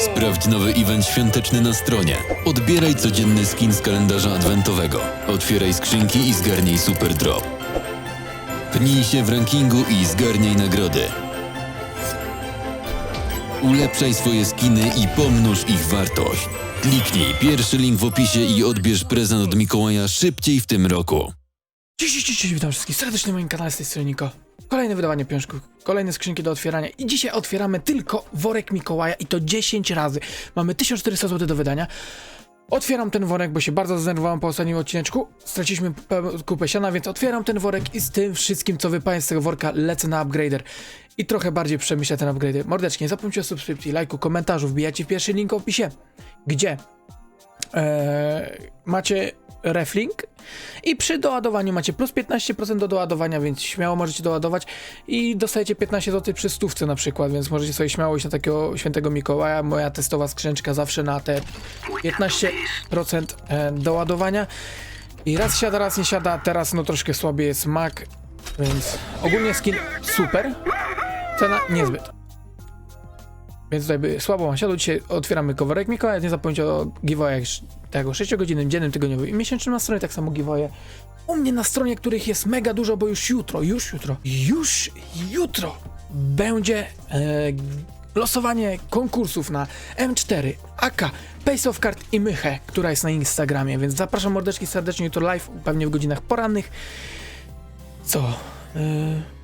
Sprawdź nowy event świąteczny na stronie. Odbieraj codzienny skin z kalendarza adwentowego. Otwieraj skrzynki i zgarnij super drop. Pnij się w rankingu i zgarniaj nagrody. Ulepszaj swoje skiny i pomnóż ich wartość. Kliknij pierwszy link w opisie i odbierz prezent od Mikołaja szybciej w tym roku. Cześć, cześć, cześć, witam wszystkich serdecznie na moim kanale z tej strony Niko. Kolejne wydawanie piążków, kolejne skrzynki do otwierania i dzisiaj otwieramy tylko worek Mikołaja i to 10 razy. Mamy 1400 zł do wydania. Otwieram ten worek, bo się bardzo zdenerwowałem po ostatnim odcineczku. Straciliśmy kupę siana, więc otwieram ten worek i z tym wszystkim, co wypaję z tego worka, lecę na upgrader. I trochę bardziej przemyślę ten upgrader. Mordeczki, nie zapomnijcie o subskrypcji, lajku, komentarzu, wbijacie pierwszy link w opisie, gdzie Eee, macie reflink i przy doładowaniu macie plus 15% do doładowania, więc śmiało możecie doładować i dostajecie 15 zł przy stówce na przykład, więc możecie sobie śmiało iść na takiego świętego Mikołaja. Moja testowa skrzyneczka zawsze na te 15% e, doładowania. I raz siada, raz nie siada, teraz no troszkę słabiej jest Mac, więc ogólnie skin super, cena niezbyt. Więc tutaj by słabo mam siadł. Dzisiaj otwieramy coverek Mikołaja. Nie zapomnijcie o giveawayach tego 6-godzinnym, dziennym, tygodniowym i miesięcznym na stronie, tak samo giveawaye. U mnie na stronie, których jest mega dużo, bo już jutro, już jutro, już jutro będzie e, losowanie konkursów na M4, AK, Pace of Card i Mychę, która jest na Instagramie, więc zapraszam mordeczki serdecznie jutro live, pewnie w godzinach porannych. Co? E,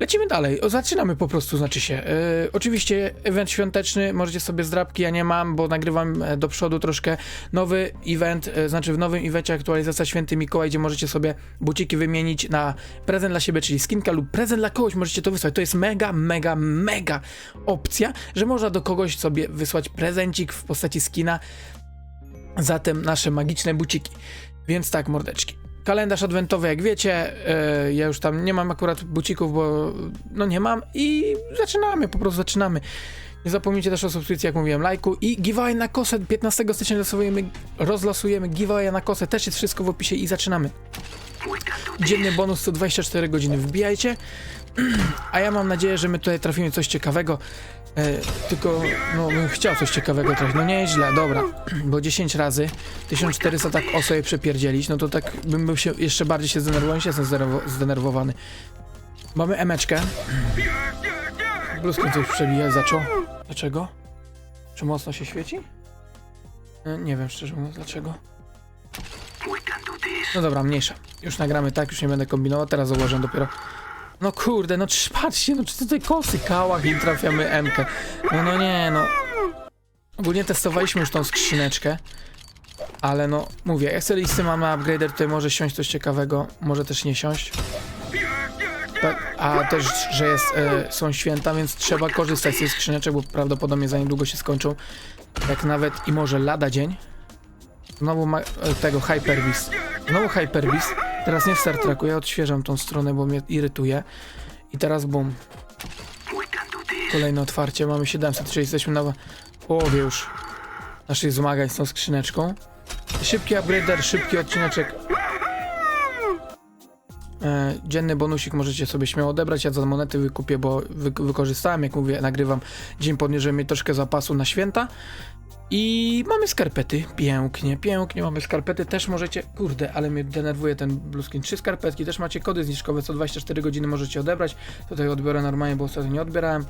Lecimy dalej. O, zaczynamy po prostu, znaczy się. Yy, oczywiście event świąteczny, możecie sobie zdrabki, ja nie mam, bo nagrywam e, do przodu troszkę nowy event, e, znaczy w nowym evencie aktualizacja Święty Mikołaj, gdzie możecie sobie buciki wymienić na prezent dla siebie, czyli skinka lub prezent dla kogoś, możecie to wysłać. To jest mega, mega, mega opcja, że można do kogoś sobie wysłać prezencik w postaci skina, zatem nasze magiczne buciki. Więc tak, mordeczki. Kalendarz adwentowy, jak wiecie, e, ja już tam nie mam akurat bucików, bo no nie mam i zaczynamy, po prostu zaczynamy. Nie zapomnijcie też o subskrypcji, jak mówiłem, lajku i giveaway na kosę. 15 stycznia losujemy, rozlosujemy giveaway na kosę, też jest wszystko w opisie i zaczynamy. Dzienny bonus 124 godziny, wbijajcie. A ja mam nadzieję, że my tutaj trafimy coś ciekawego. E, tylko, no, bym chciał coś ciekawego trafić. No nieźle, dobra. Bo 10 razy 1400 tak o sobie przepierdzielić, no to tak bym był się jeszcze bardziej się zdenerwował, się jestem zdenerwo- zdenerwowany. Mamy emeczkę. Bluzkę coś przebijać zaczął. Dlaczego? Czy mocno się świeci? E, Nie wiem szczerze mówiąc dlaczego. No dobra, mniejsza. Już nagramy tak, już nie będę kombinował, teraz założę dopiero. No kurde, no trz- patrzcie, no czy tutaj kosy, kałach i trafiamy M-kę. No no nie, no. Ogólnie testowaliśmy już tą skrzyneczkę. Ale no, mówię, jak sobie listy mamy upgrader, tutaj może siąść coś ciekawego, może też nie siąść. A też, że jest, e, są święta, więc trzeba korzystać z tych skrzyneczek, bo prawdopodobnie za niedługo się skończą. Jak nawet i może lada dzień. Znowu ma, e, tego Hyperbeast. Znowu Hyperbeast. Teraz nie Star Treku, ja odświeżam tą stronę, bo mnie irytuje. I teraz bum. Kolejne otwarcie, mamy 700, czyli jesteśmy na połowie już naszych zmagań z tą skrzyneczką. Szybki upgrader, szybki odcineczek. E, dzienny bonusik możecie sobie śmiało odebrać, ja za monety wykupię, bo wy, wykorzystałem, jak mówię, nagrywam dzień po dniu, żeby mieć troszkę zapasu na święta. I mamy skarpety, pięknie, pięknie, mamy skarpety, też możecie, kurde, ale mnie denerwuje ten bluskin, trzy skarpetki, też macie kody zniżkowe, co 24 godziny możecie odebrać, tutaj odbiorę normalnie, bo ostatnio nie odbierałem,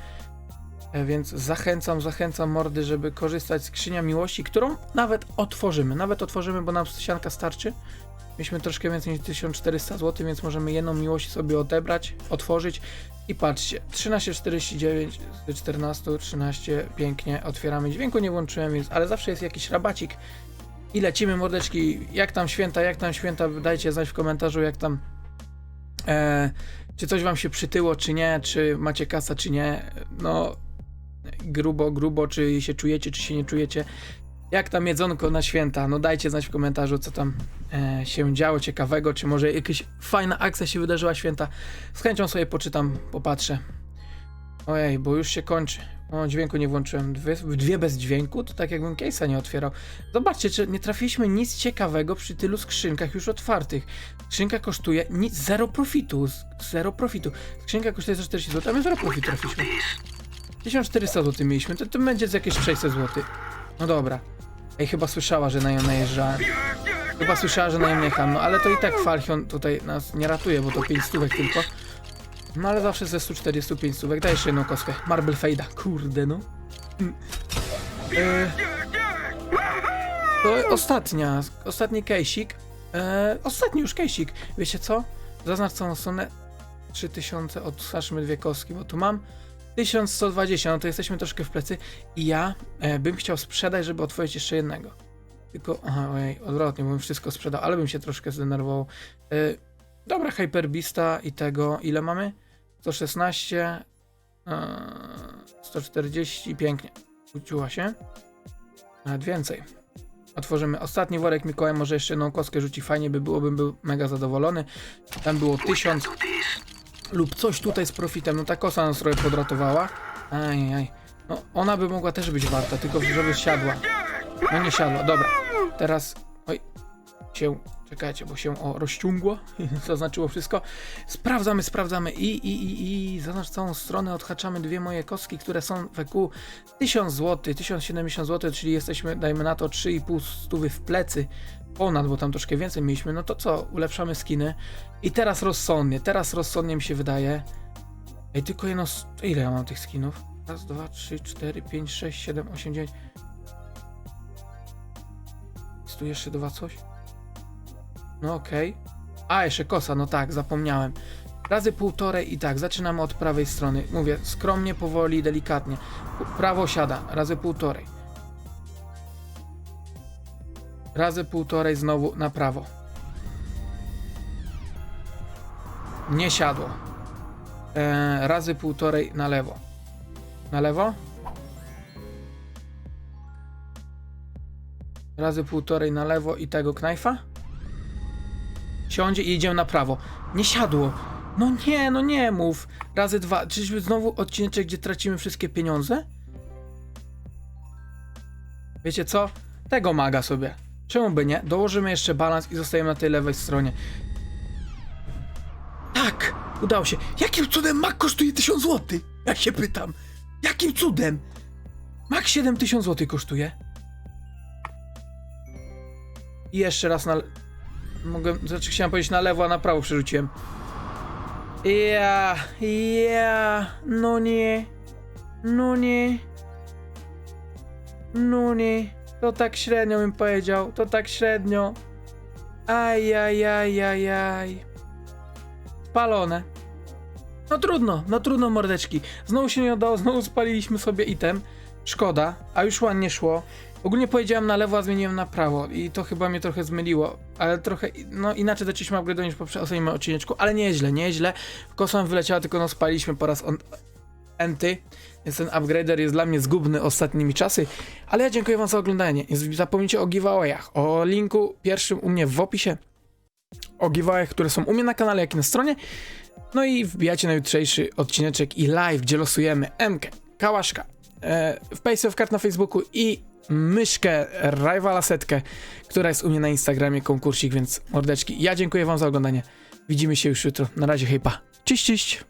więc zachęcam, zachęcam mordy, żeby korzystać z skrzynia miłości, którą nawet otworzymy, nawet otworzymy, bo nam sianka starczy, mieliśmy troszkę więcej niż 1400 zł, więc możemy jedną miłość sobie odebrać, otworzyć i patrzcie, 13,49 z 14, 13, pięknie, otwieramy. Dźwięku nie włączyłem, więc, ale zawsze jest jakiś rabacik. I lecimy, mordeczki. Jak tam święta, jak tam święta? Dajcie znać w komentarzu, jak tam. E, czy coś wam się przytyło, czy nie? Czy macie kasa, czy nie? No, grubo, grubo, czy się czujecie, czy się nie czujecie? Jak tam jedzonko na święta? No dajcie znać w komentarzu, co tam e, się działo ciekawego, czy może jakaś fajna akcja się wydarzyła święta. Z chęcią sobie poczytam, popatrzę. Ojej, bo już się kończy. O, dźwięku nie włączyłem. Dwie, dwie bez dźwięku? To tak jakbym case'a nie otwierał. Zobaczcie, czy nie trafiliśmy nic ciekawego przy tylu skrzynkach już otwartych. Skrzynka kosztuje nic, zero profitu. Zero profitu. Skrzynka kosztuje 140 zł, a my zero profitu trafiliśmy. 1400 zł mieliśmy, to, to będzie z jakieś 600 zł. No dobra. Ej, chyba słyszała, że na nią najeżdżałem. Chyba słyszała, że na nią jechałem, no ale to i tak Falchion tutaj nas nie ratuje, bo to 5 stówek tylko. No ale zawsze ze 145 stówek. Daj jeszcze jedną kostkę. Marble Fade'a. Kurde, no. Mm. E, to ostatnia, ostatni kejsik. E, ostatni już kejsik. Wiecie co? Zaznacz całą stronę. 3000, odstawmy dwie kostki, bo tu mam 1120, no to jesteśmy troszkę w plecy i ja e, bym chciał sprzedać, żeby otworzyć jeszcze jednego. Tylko, aha, ojej, odwrotnie, bym wszystko sprzedał, ale bym się troszkę zdenerwował. E, dobra, Hyperbista i tego, ile mamy? 116, e, 140, pięknie. Uciła się. Nawet więcej. Otworzymy ostatni worek Mikołaj, może jeszcze jedną kostkę rzuci, fajnie by było, bym był mega zadowolony. Tam było 1000 lub coś tutaj z profitem, no ta kosa nas trochę podratowała. Ajaj, no ona by mogła też być warta, tylko żeby siadła. No nie siadła, dobra. Teraz, oj, się, czekajcie, bo się o, rozciągło, zaznaczyło wszystko. Sprawdzamy, sprawdzamy i, i, i, i zaznacz całą stronę, odhaczamy dwie moje kostki, które są w EQ 1000 zł, 1070 zł, czyli jesteśmy, dajmy na to 3,5 stówy w plecy, ponad, bo tam troszkę więcej mieliśmy, no to co, ulepszamy skiny i teraz rozsądnie, teraz rozsądnie mi się wydaje. Ej, tylko jedno, ile ja mam tych skinów? Raz, dwa, trzy, cztery, pięć, sześć, siedem, osiem, dziewięć. Jest tu jeszcze dwa coś? No okej. A, jeszcze kosa, no tak, zapomniałem. Razy półtorej i tak, zaczynamy od prawej strony. Mówię, skromnie, powoli, delikatnie. Prawo siada, razy półtorej. Razy półtorej znowu na prawo. Nie siadło. E, razy półtorej na lewo. Na lewo? Razy półtorej na lewo i tego knajfa? Siądzie i idziemy na prawo. Nie siadło. No nie, no nie mów. Razy dwa. Czyżby znowu odcineczek, gdzie tracimy wszystkie pieniądze? Wiecie co? Tego maga sobie. Czemu by nie? Dołożymy jeszcze balans i zostajemy na tej lewej stronie. Tak! Udało się. Jakim cudem Mac kosztuje 1000 zł? Ja się pytam. Jakim cudem? Mac 7000 zł kosztuje. I jeszcze raz na... Mogę... Znaczy chciałem powiedzieć na lewo, a na prawo przerzuciłem. Ja... Ja... No nie... No nie... No nie... To tak średnio bym powiedział. To tak średnio. Aj, aj, aj, aj, aj. Spalone. No trudno, no trudno mordeczki. Znowu się nie udało, znowu spaliliśmy sobie item. Szkoda, a już ładnie szło. Ogólnie powiedziałem na lewo, a zmieniłem na prawo i to chyba mnie trochę zmyliło, ale trochę, no inaczej zaczęliśmy upgrade'ować niż w poprzednim odcineczku, ale nieźle, nieźle. Kosa wyleciała, tylko no spaliśmy po raz on, enty, więc ten upgrader jest dla mnie zgubny ostatnimi czasy, ale ja dziękuję wam za oglądanie. Nie zapomnijcie o giveawayach, o linku pierwszym u mnie w opisie, o giveawayach, które są u mnie na kanale, jak i na stronie. No i wbijajcie na jutrzejszy odcineczek i live, gdzie losujemy MK, Kałaszka, e, w Pace of Card na Facebooku i myszkę Rivala Setkę, która jest u mnie na Instagramie, konkursik, więc mordeczki. Ja dziękuję wam za oglądanie. Widzimy się już jutro. Na razie, hejpa. Cześć, cześć.